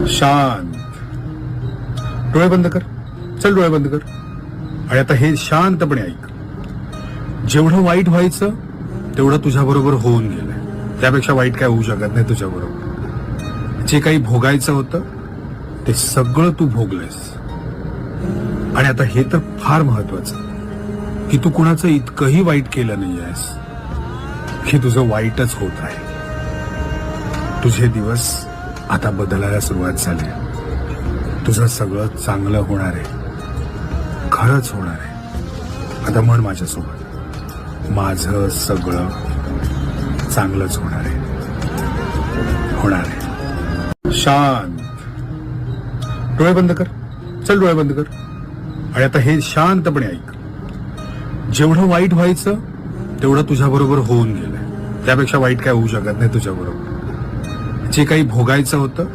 शांत. डोळे बंद कर. चल डोळे बंद कर. आणि आता हे शांतपणे ऐक. जेवढं वाईट व्हायचं तेवढं तुझ्या बरोबर होऊन गेलंय. त्यापेक्षा वाईट काय होऊ शकत नाही तुझ्या बरोबर. जे काही भोगायचं होतं ते सगळं तू भोगलंयस. आणि आता हे तर फार महत्वाचं. की तू कुणाचं इतकंही वाईट केलं नाही आहेस हे तुझं वाईटच होत आहे तुझे दिवस आता बदलायला सुरुवात झाली. तुझं सगळं चांगलं होणार आहे. खरंच होणार आहे. आता म्हण माझ्यासोबत. माझं सगळं चांगलंच होणार आहे. होणार आहे. शांत. डोळे बंद कर. चल डोळे बंद कर. आणि आता हे शांतपणे ऐक. जेवढं वाईट व्हायचं तेवढं तुझ्याबरोबर होऊन गेलंय. त्यापेक्षा वाईट काय होऊ शकत नाही तुझ्याबरोबर. जे काही भोगायचं होतं